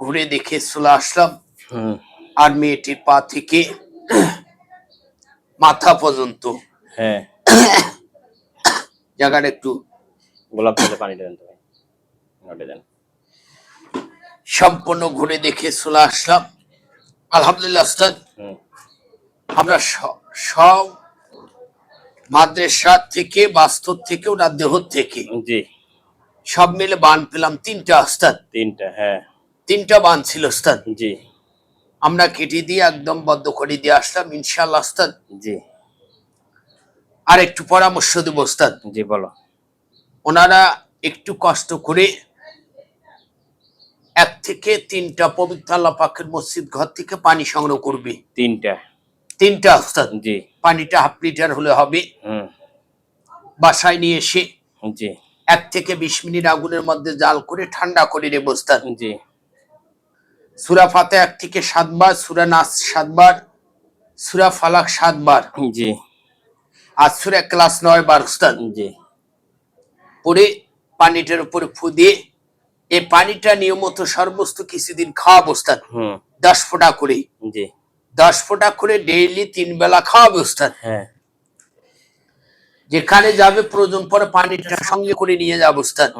ঘুরে দেখে চলে আসলাম। আর মেয়েটির পা থেকে মাথা পর্যন্ত। হ্যাঁ। জায়গাটা একটু গোলাপ জলে পানি তুমি দেন। সম্পূর্ণ ঘুরে দেখে চলে আসলাম। আলহামদুলিল্লাহ ওস্তাদ হুম। আমরা সব মাদ্রাসা থেকে বাস্তব থেকে ওনার দেহ থেকে জি। সব মিলে বান পেলাম তিনটা ওস্তাদ তিনটা হ্যাঁ। তিনটা বান ছিল ওস্তাদ জি। আমরা কেটে দিয়ে একদম বদ্ধ করে দিয়ে আসলাম ইনশাল্লাহ ওস্তাদ জি। আর একটু পরামর্শ দেব ওস্তাদ জি বলো। ওনারা একটু কষ্ট করে এক থেকে তিনটা পবিত্র আল্লাহ পাকের মসজিদ ঘর থেকে পানি সংগ্রহ করবে। তিনটা। তিনটা ওস্তাদ জি। পানিটা হাফ লিটার হলে হবে। হুম। বাসায় নিয়ে এসে জি। এক থেকে বিশ মিনিট আগুনের মধ্যে জাল করে ঠান্ডা করে নেব ওস্তাদ জি। সুরা ফাতে এক থেকে সাতবার সুরা নাস সাতবার সুরা ফালাক সাতবার। জি। আর সুরা ক্লাস নয় বার জি। পরে পানিটার উপরে ফু দিয়ে এই পানিটা নিয়মিত সর্বস্ত কিছুদিন খাওয়া হুম। দশ ফোঁটা করে জি। দশ ফোঁটা করে ডেইলি তিন বেলা খাওয়া ওস্তাদ হ্যাঁ। যেখানে যাবে প্রয়োজন পরে পানিটা সঙ্গে করে নিয়ে যাবে ওস্তাদ